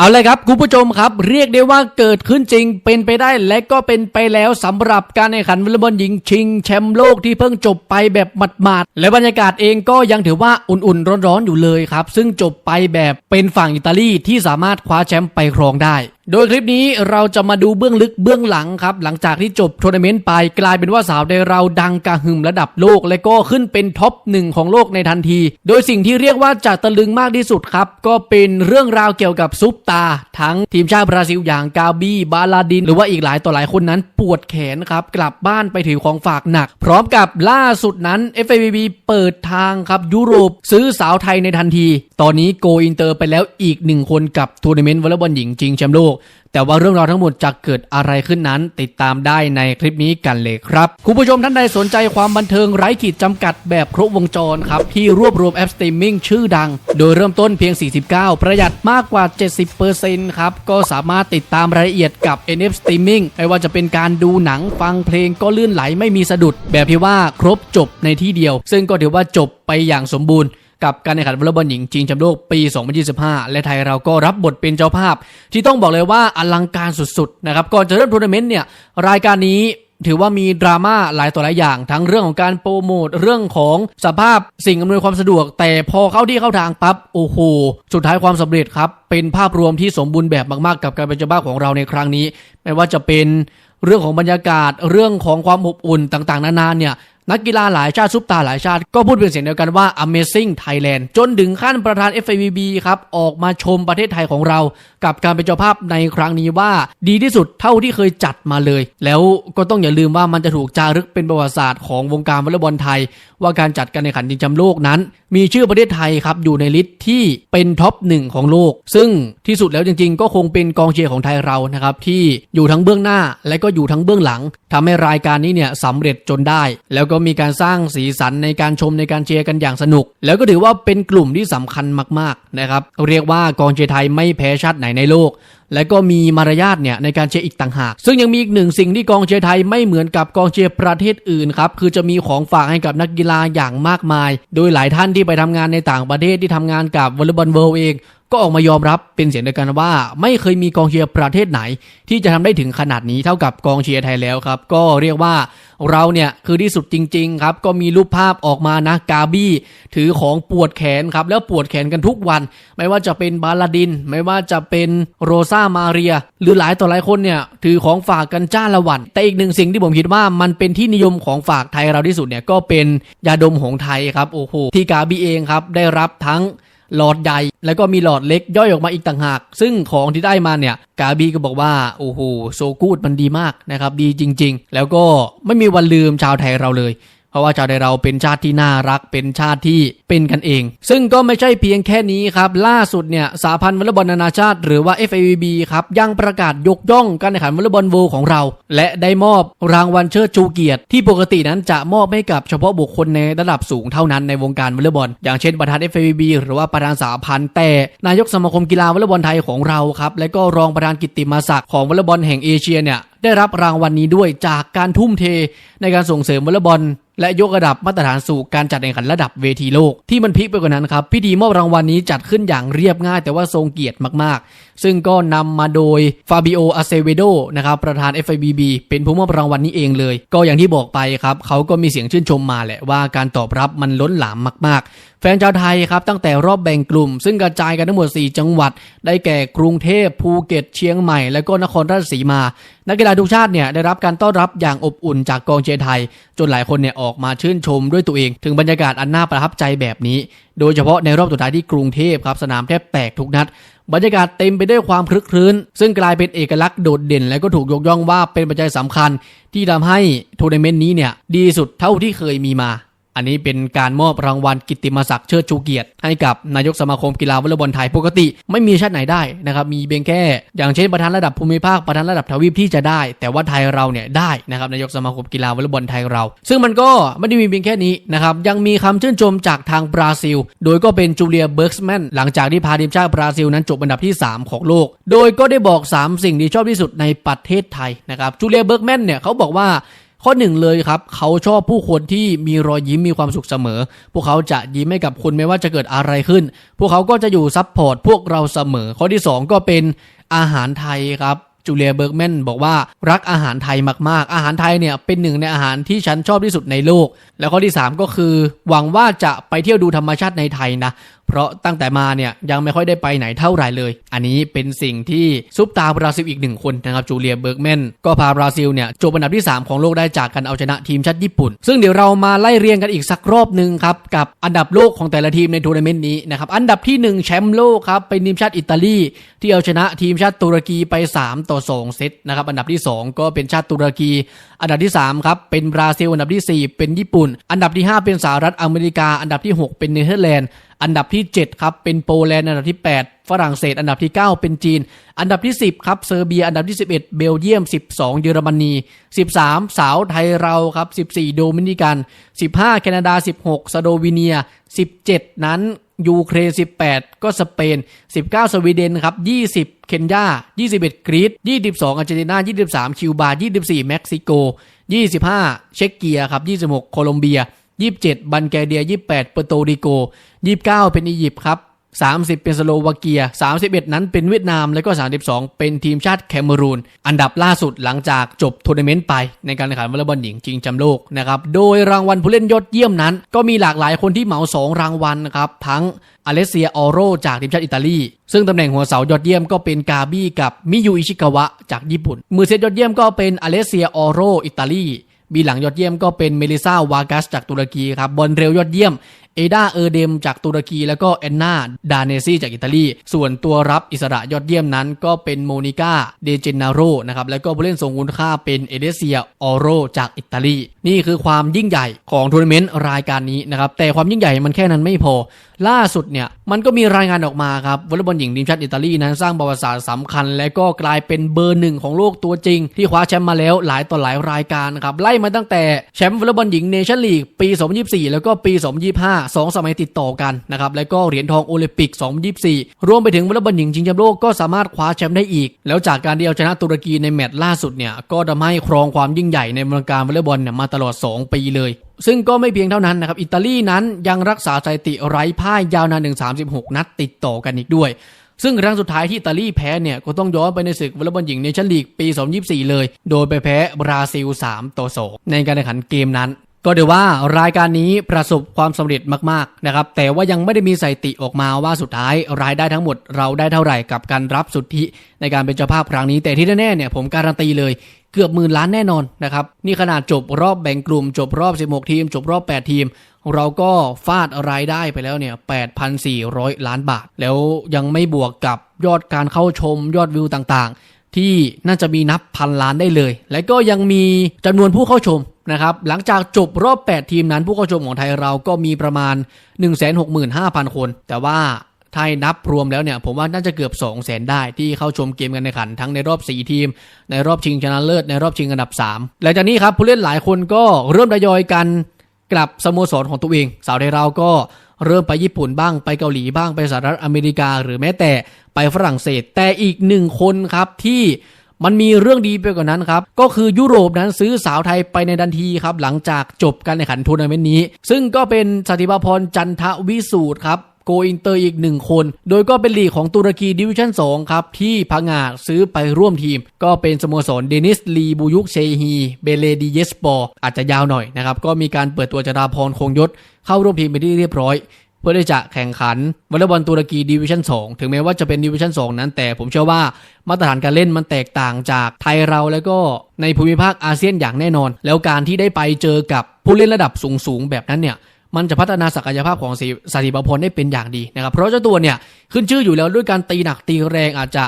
เอาเลยครับคุณผู้ชมครับ เรียกได้ว่าเกิดขึ้นจริงเป็นไปได้และก็เป็นไปแล้วสำหรับการแข่งขันวอลเลย์บอลหญิงชิงแชมป์โลกที่เพิ่งจบไปแบบหมาดๆและบรรยากาศเองก็ยังถือว่าอุ่นๆร้อนๆอยู่เลยครับ ซึ่งจบไปแบบเป็นฝั่งอิตาลีที่สามารถคว้าแชมป์ไปครองได้ โดยคลิปนี้เราจะมาดูเบื้องลึกเบื้องหลังครับ หลังจากที่จบทัวร์นาเมนต์ไปกลายเป็นว่าสาวไดเราดังกระหึ่มระดับโลก และก็ขึ้นเป็นท็อปหนึ่งของโลกในทันที โดยสิ่งที่เรียกว่าจะตะลึงมากที่สุดครับ ก็เป็นเรื่องราวเกี่ยวกับซุปตา ทั้งทีมชาติบราซิลอย่างกาบีบาลาดิน หรือว่าอีกหลายต่อหลายคนนั้นปวดแขนครับกลับบ้านไปถือของฝากหนัก พร้อมกับล่าสุดนั้น FIVB เปิดทางครับยุโรปซื้อสาวไทยในทันที ตอนนี้โกอินเตอร์ไปแล้วอีกหนึ่งคนกับทัวร์นาเมนต์วอลเลย์บอลหญิงชิงแชมป์โลกแต่ว่าเรื่องราวทั้งหมดจะเกิดอะไรขึ้นนั้น ติดตามได้ในคลิปนี้กันเลยครับคุณผู้ชมท่านใดสนใจความบันเทิงไร้ขีดจำกัดแบบครบวงจรครับ ที่รวบรวมแอปสตรีมมิ่งชื่อดัง โดยเริ่มต้นเพียง 49 ประหยัดมากกว่า 70%ครับ ก็สามารถติดตามรายละเอียดกับ NF Streaming ไม่ว่าจะเป็นการดูหนังฟังเพลงก็ลื่นไหลไม่มีสะดุด แบบที่ว่าครบจบในที่เดียว ซึ่งก็ถือว่าจบไปอย่างสมบูรณ์ กับการแข่งขันวอลเลย์บอลหญิงชิงแชมป์โลกปี 2025 และไทยเราก็รับบทเป็นเจ้าภาพ ที่ต้องบอกเลยว่าอลังการสุดๆนะครับก่อนจะเริ่มทัวร์นาเมนต์เนี่ยรายการนี้ถือว่ามีดราม่าหลายต่อหลายอย่าง ทั้งเรื่องของการโปรโมทเรื่องของสภาพสิ่งอำนวยความสะดวก แต่พอเข้าที่เข้าทางปั๊บโอ้โหสุดท้ายความสำเร็จครับ เป็นภาพรวมที่สมบูรณ์แบบมากๆ กับการเป็นเจ้าภาของเราในครั้งนี้ ไม่ว่าจะเป็นเรื่องของบรรยากาศเรื่องของความอบอุ่นต่างๆ นานาเนี่ย นักกีฬาหลายชาติซุปตาหลายชาติ ก็พูดเป็นเสียงเดียวกันว่า Amazing Thailand จนถึงขั้นประธาน FIVB ครับออกมาชมประเทศไทยของเรา กับการเป็นเจ้าภาพในครั้งนี้ว่า ดีที่สุดเท่าที่เคยจัดมาเลย แล้วก็ต้องอย่าลืมว่ามันจะถูกจารึกเป็นประวัติศาสตร์ของวงการวอลเลย์บอลไทย ว่าการจัดการแข่งขันชิงแชมป์โลกนั้น มีชื่อประเทศไทยครับอยู่ในลิสต์ที่เป็นท็อปหนึ่งของโลก ซึ่งที่สุดแล้วจริง ๆ ก็คงเป็นกองเชียร์ของไทยเรานะครับที่อยู่ทั้งเบื้องหน้าและก็อยู่ทั้งเบื้องหลังทำให้รายการนี้เนี่ยสำเร็จจนได้ แล้วก็มีการสร้างสีสันในการชมในการเชียร์กันอย่างสนุก แล้วก็ถือว่าเป็นกลุ่มที่สำคัญมากๆนะครับเรียกว่ากองเชียร์ไทยไม่แพ้ชาติไหนในโลก และก็มีมารยาทเนี่ยในการเชียร์อีกต่างหาก ซึ่งยังมีอีกหนึ่งสิ่งที่กองเชียร์ไทยไม่เหมือนกับกองเชียร์ประเทศอื่นครับคือจะมีของฝากให้กับนักกีฬาอย่างมากมาย โดยหลายท่านที่ไปทำงานในต่างประเทศที่ทำงานกับวอลเลย์บอลเวิลด์เอง ก็ออกมายอมรับเป็นเสียงเดียวกันว่า ไม่เคยมีกองเชียร์ประเทศไหน ที่จะทำได้ถึงขนาดนี้เท่ากับกองเชียร์ไทยแล้วครับ ก็เรียกว่าเราเนี่ยคือที่สุดจริง ๆ ครับ ก็มีรูปภาพออกมานะกาบี้ถือของปวดแขนครับ แล้วปวดแขนกันทุกวัน ไม่ว่าจะเป็นบาลาดิน ไม่ว่าจะเป็นโรซามาเรีย หรือหลายต่อหลายคนเนี่ยถือของฝากกันจ้าละวัน แต่อีกหนึ่งสิ่งที่ผมคิดว่ามันเป็นที่นิยมของฝากไทยเราที่สุดเนี่ยก็เป็นยาดมของไทยครับโอ้โหที่กาบี้เองครับได้รับทั้ง หลอดใหญ่ แล้วก็มีหลอดเล็กย่อยออกมาอีกต่างหาก ซึ่งของที่ได้มาเนี่ย กาบีก็บอกว่า โอ้โห โซกูดมันดีมากนะครับ ดีจริง ๆ แล้วก็ไม่มีวันลืมชาวไทยเราเลย ราะว่าชาวไทยเราเป็นชาติที่น่ารักเป็นชาติที่เป็นกันเอง ซึ่งก็ไม่ใช่เพียงแค่นี้ครับล่าสุดเนี่ยสาพันธ์วอลเลย์บอลนานาชาติ หรือว่า FIVB ครับยังประกาศยกย่องการแข่งขันวอลเลย์บอลโวลของเรา และได้มอบรางวัลเชิดชูเกียรติ ที่ปกตินั้นจะมอบให้กับเฉพาะบุคคลในระดับสูงเท่านั้นในวงการวอลเลย์บอลอย่างเช่นประธาน FIVB หรือว่าประธานสาพันธ์แต่นายกสมาคมกีฬาวอลเลย์บอลไทยของเราครับและก็รองประธานกิตติมาศักดิ์ของวอลเลย์บอลแห่งเอเชียเนี่ยได้รับรางวัลนี้ด้วยจากการทุ่มเทในการส่งเสริมวอลเลย์บอล และยกระดับมาตรฐานสู่การจัดแข่งขันระดับเวทีโลก ที่มันพลิกไปกว่านั้นครับพิธีมอบรางวัลนี้จัดขึ้นอย่างเรียบง่าย แต่ว่าทรงเกียรติมากๆ ซึ่งก็นำมาโดยฟาบิโออาเซเวโดนะครับประธาน FIBB เป็นผู้มอบรางวัลนี้เองเลย ก็อย่างที่บอกไปครับเขาก็มีเสียงชื่นชมมาแหละว่าการตอบรับมันล้นหลามมาก ๆแฟนชาวไทยครับตั้งแต่รอบแบ่งกลุ่ม ซึ่งกระจายกันทั้งหมด 4 จังหวัด ได้แก่กรุงเทพภูเก็ตเชียงใหม่ และก็นครราชสีมา นักกีฬาทุกชาติเนี่ยได้รับการต้อนรับอย่างอบอุ่นจากกองเชียร์ไทย จนหลายคนเนี่ยออกมาชื่นชมด้วยตัวเอง ถึงบรรยากาศอันน่าประทับใจแบบนี้ โดยเฉพาะในรอบสุดท้ายที่กรุงเทพครับสนามแทบแตกทุกนัดบรรยากาศเต็มไปด้วยความคลึกครื้น ซึ่งกลายเป็นเอกลักษณ์โดดเด่น และก็ถูกยกย่องว่าเป็นปัจจัยสำคัญ ที่ทำให้ทัวร์นาเมนต์นี้เนี่ยดีสุดเท่าที่เคยมีมา อันนี้เป็นการมอบรางวัลกิตติมศักดิ์เชิดชูเกียรติ ให้กับนายกสมาคมกีฬาวอลเลย์บอลไทยปกติ ไม่มีชาติไหนได้นะครับมีเพียงแค่ อย่างเช่นประธานระดับภูมิภาคประธานระดับทวีปที่จะได้ แต่ว่าไทยเราเนี่ยได้นะครับนายกสมาคมกีฬาวอลเลย์บอลไทยเรา ซึ่งมันก็ไม่ได้มีเพียงแค่นี้นะครับยังมีคำชื่นชมจากทางบราซิล โดยก็เป็นจูเลียเบิร์กส์แมนหลังจากที่พาทีมชาติบราซิลนั้นจบอันดับที่ 3 ของโลก โดยก็ได้บอก 3 สิ่งที่ชอบที่สุดในประเทศไทยนะครับจูเลียเบิร์กแมนเนี่ยเขาบอกว่า ข้อหนึ่งเลยครับเขาชอบผู้คนที่มีรอยยิ้มมีความสุขเสมอ พวกเขาจะยิ้มให้กับคุณไม่ว่าจะเกิดอะไรขึ้น พวกเขาก็จะอยู่ซัพพอร์ตพวกเราเสมอ ข้อที่สองก็เป็นอาหารไทยครับจูเลียเบิร์กแมนบอกว่ารักอาหารไทยมาก ๆ อาหารไทยเนี่ยเป็นหนึ่งในอาหารที่ฉันชอบที่สุดในโลก แล้วข้อที่ 3 ก็คือ หวังว่าจะไปเที่ยวดูธรรมชาติในไทยนะ เพราะตั้งแต่มาเนี่ยยังไม่ค่อยได้ไปไหนเท่าไหร่เลย อันนี้เป็นสิ่งที่ซุปตาบราซิลอีกหนึ่งคนนะครับจูเลียเบิร์กแมนก็พาบราซิลเนี่ยจบอันดับที่ 3 ของโลกได้จากการเอาชนะทีมชาติญี่ปุ่น ซึ่งเดี๋ยวเรามาไล่เรียงกันอีกสักรอบหนึ่งครับกับอันดับโลกของแต่ละทีมในทัวร์นาเมนต์นี้นะครับอันดับที่หนึ่งแชมป์โลกครับเป็นทีมชาติอิตาลีที่เอาชนะทีมชาติตุรกีไป 3 ต่อ 2 เซตนะครับอันดับที่ 2 ก็เป็นชาติตุรกี อันดับที่3ครับเป็นบราซิลอันดับที่ 4 เป็นญี่ปุ่น อันดับที่ 5 เป็นสหรัฐอเมริกา อันดับที่ 6 เป็นเนเธอร์แลนด์ อันดับที่ 7 ครับ เป็นโปแลนด์อันดับที่ 8 ฝรั่งเศส อันดับที่ 9 เป็นจีน อันดับที่ 10 ครับ เซอร์เบีย อันดับที่ 11 เบลเยียม 12 เยอรมนี 13 สาวไทยเราครับ 14 โดมินิกัน 15 แคนาดา 16 สโลวีเนีย 17 นั้นยูเครน 18 ก็สเปน 19 สวีเดนครับ 20 เคนยา 21 กรีซ 22 อาร์เจนตินา 23 คิวบา 24 เม็กซิโก 25 เช็กเกียครับ 26 โคลอมเบีย 27บันแกเดีย28เปอร์โตริโก29เป็นอียิปต์ครับ30เป็นสโลวาเกีย31นั้นเป็นเวียดนาม แล้วก็32เป็นทีมชาติแคเมรูน อันดับล่าสุดหลังจากจบทัวร์นาเมนต์ไป ในการแข่งขันวอลเลย์บอลหญิงชิงแชมป์โลกนะครับ โดยรางวัลผู้เล่นยอดเยี่ยมนั้น ก็มีหลากหลายคนที่เหมา2รางวัลนะครับ ทั้งอเลเซียออโรจากทีมชาติอิตาลี ซึ่งตำแหน่งหัวเสายอดเยี่ยมก็เป็นกาบี้กับมิยูอิชิกาวะจากญี่ปุ่น มือเซตยอดเยี่ยมก็เป็นอเลเซียออโรอิตาลี บีหลังยอดเยี่ยมก็เป็นเมลิซาวากัสจากตุรกีครับบอลเร็วยอดเยี่ยม เอดาเออเดมจากตุรกี แล้วก็แอนนาดาเนซีจากอิตาลี ส่วนตัวรับอิสระยอดเยี่ยมนั้นก็เป็นโมนิก้าเดเจนาโรนะครับแล้วก็ผู้เล่นทรงคุณค่าเป็นเอเดเซียออโรจากอิตาลี นี่คือความยิ่งใหญ่ของทัวร์นาเมนต์รายการนี้นะครับแต่ความยิ่งใหญ่มันแค่นั้นไม่พอ ล่าสุดเนี่ยมันก็มีรายงานออกมาครับวอลเลย์บอลหญิงทีมชาติอิตาลีนั้นสร้างประวัติศาสตร์สำคัญ และก็กลายเป็นเบอร์หนึ่งของโลกตัวจริง ที่คว้าแชมป์มาแล้วหลายต่อหลายรายการครับไล่มาตั้งแต่แชมป์วอลเลย์บอลหญิงเนชั่นลีกปี 2024 แล้วก็ปี 2025 2 สมัยติดต่อกันนะครับแล้วก็เหรียญทองโอลิมปิก 2024 รวมไปถึงวอลเลย์บอลหญิงชิงแชมป์โลกก็สามารถคว้าแชมป์ได้อีก แล้วจากการที่เอาชนะตุรกีในแมตช์ล่าสุดเนี่ยก็ทำให้ครองความยิ่งใหญ่ในวงการวอลเลย์บอลเนี่ยมาตลอด 2 ปีเลยซึ่งก็ไม่เพียงเท่านั้นนะครับ อิตาลีนั้นยังรักษาสถิติไร้พ่ายยาวนานถึง 36 นัดติดต่อกันอีกด้วย ซึ่งครั้งสุดท้ายที่อิตาลีแพ้เนี่ย ก็ต้องย้อนไปในศึกวอลเลย์บอลหญิงเนชั่นลีกปี 2024 เลย โดยไปแพ้บราซิล 3 ต่อ 2 ในการแข่งขันเกมนั้น ก็เดี๋ยวว่ารายการนี้ประสบความสำเร็จมากๆนะครับ แต่ว่ายังไม่ได้มีสถิติออกมาว่าสุดท้ายรายได้ทั้งหมดเราได้เท่าไหร่กับการรับสุทธิในการเป็นเจ้าภาพครั้งนี้ แต่ที่แน่ๆเนี่ยผมการันตีเลยเกือบหมื่นล้านแน่นอนนะครับ นี่ขนาดจบรอบแบ่งกลุ่ม จบรอบ 16 ทีม จบรอบ 8 ทีม เราก็ฟาดรายได้ไปแล้วเนี่ย 8,400 ล้านบาท แล้วยังไม่บวกกับยอดการเข้าชมยอดวิวต่างๆ ที่น่าจะมีนับพันล้านได้เลย และก็ยังมีจำนวนผู้เข้าชม นะครับหลังจากจบรอบ 8 ทีมนั้น ผู้เข้าชมของไทยเราก็มีประมาณ 165,000 คน แต่ว่าถ้านับรวมแล้วเนี่ยผมว่าน่าจะเกือบ 2 0 0แสนได้ที่เข้าชมเกมกันในขัน ทั้งในรอบ 4 ทีม ในรอบชิงชนะเลิศในรอบชิงอันดับ 3 หลังจากนี้ครับผู้เล่นหลายคนก็เริ่มทยอยกันกลับสโมสรของตัวเอง สาวไทยเราก็เริ่มไปญี่ปุ่นบ้างไปเกาหลีบ้างไปสหรัฐอเมริกา หรือแม้แต่ไปฝรั่งเศส แต่อีกหนึ่งคนครับที่ มันมีเรื่องดีไปกว่านั้นครับ ก็คือยุโรปนั้นซื้อสาวไทยไปในทันทีครับ หลังจากจบการแข่งขันทัวร์นาเมนต์นี้ ซึ่งก็เป็นสติภาพรจันทวิสูตรครับโกอินเตอร์อีกหนึ่งคน โดยก็เป็นลีกของตุรกีดิวิชั่น 2 ครับ ที่พังาดซื้อไปร่วมทีม ก็เป็นสโมสรเดนิสลีบูยุกเชฮี เบเลดีเยสปอร์อาจจะยาวหน่อยนะครับ ก็มีการเปิดตัวจราพรคงยศ เข้าร่วมทีมไปนที่เรียบร้อย เพื่อที่จะแข่งขันวอลเลย์บอลตุรกีดิวิชั่น2ถึงแม้ว่าจะเป็นดิวิชั่น2นั้น แต่ผมเชื่อว่ามาตรฐานการเล่นมันแตกต่างจากไทยเราแล้วก็ในภูมิภาคอาเซียนอย่างแน่นอน แล้วการที่ได้ไปเจอกับผู้เล่นระดับสูงๆแบบนั้นเนี่ยมันจะพัฒนาศักยภาพของสาธิปพลได้เป็นอย่างดีนะครับเพราะเจ้าตัวเนี่ยขึ้นชื่ออยู่แล้วด้วยการตีหนักตีแรงอาจจะ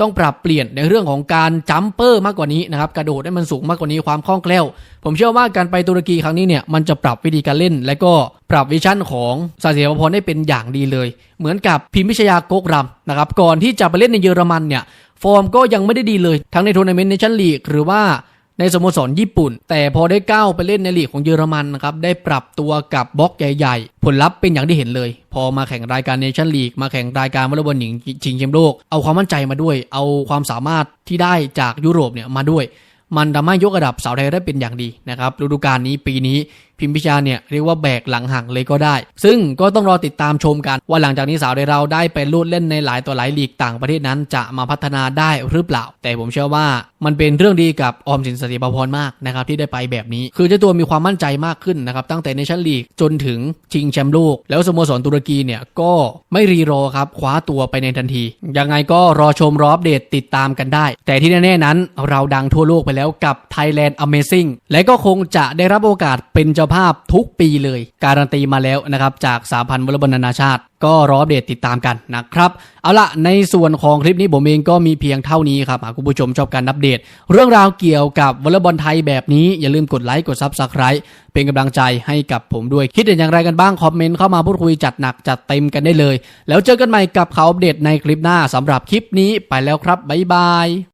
ต้องปรับเปลี่ยนในเรื่องของการจัมเปอร์มากกว่านี้นะครับกระโดดให้มันสูงมากกว่านี้ความคล่องแคล่ว ผมเชื่อว่าการไปตุรกีครั้งนี้เนี่ยมันจะปรับวิธีการเล่น และก็ปรับวิชั่นของสาธิปพรได้เป็นอย่างดีเลย เหมือนกับพิมพิชยาโกกรำนะครับก่อนที่จะไปเล่นในเยอรมันเนี่ยฟอร์มก็ยังไม่ได้ดีเลย ทั้งในทัวร์นาเมนต์ในชั้นลีกหรือว่า ในสโมสรญี่ปุ่น แต่พอได้ก้าวไปเล่นในลีกของเยอรมันนะครับได้ปรับตัวกับบล็อกใหญ่ๆ ผลลัพธ์เป็นอย่างที่เห็นเลย พอมาแข่งรายการเนชั่นลีกมาแข่งรายการวอลเลย์บอลหญิงชิงแชมป์โลก เอาความมั่นใจมาด้วย เอาความสามารถที่ได้จากยุโรปเนี่ยมาด้วย มันทำให้ยกระดับสาวไทยได้เป็นอย่างดีนะครับฤดูกาลนี้ปีนี้พิมพิชาเนี่ยเรียกว่าแบกหลังหักเลยก็ได้ ซึ่งก็ต้องรอติดตามชมกันว่าหลังจากนี้สาวไทยเราได้ไปลูดเล่นในหลายต่อหลายลีกต่างประเทศนั้นจะมาพัฒนาได้หรือเปล่า แต่ผมเชื่อว่ามันเป็นเรื่องดีกับออมสินสติปพรมากนะครับที่ได้ไปแบบนี้ คือเจ้าตัวมีความมั่นใจมากขึ้นนะครับตั้งแต่ในชั้นลีกจนถึงชิงแชมป์โลก แล้วสโมสรตุรกีเนี่ยก็ไม่รีรอครับคว้าตัวไปในทันที ยังไงก็รอชมรออัปเดตติดตามกันได้ แต่ที่แน่ๆนั้นเราดังทั่วโลกไปแล้วกับ Thailand Amazing และก็คงจะได้รับโอกาสเป็นเจ้าภาพทุกปีเลย การันตีมาแล้วนะครับจากสาพันธ์วอลเลย์บอลนานาชาติ ก็รออัปเดตติดตามกันนะครับ เอาละในส่วนของคลิปนี้ผมเองก็มีเพียงเท่านี้ครับหากคุณผู้ชมชอบการอัปเดต เรื่องราวเกี่ยวกับวอลเลย์บอลไทยแบบนี้อย่าลืมกดไลค์กดซับสไคร b e เป็นกำลังใจให้กับผมด้วยคิดเห็นอย่างไรกันบ้างคอมเมนต์เข้ามาพูดคุยจัดหนักจัดเต็มกันได้เลย แล้วเจอกันใหม่กับข่าวอัปเดตในคลิปหน้าสำหรับคลิปนี้ไปแล้วครับบ๊ายบาย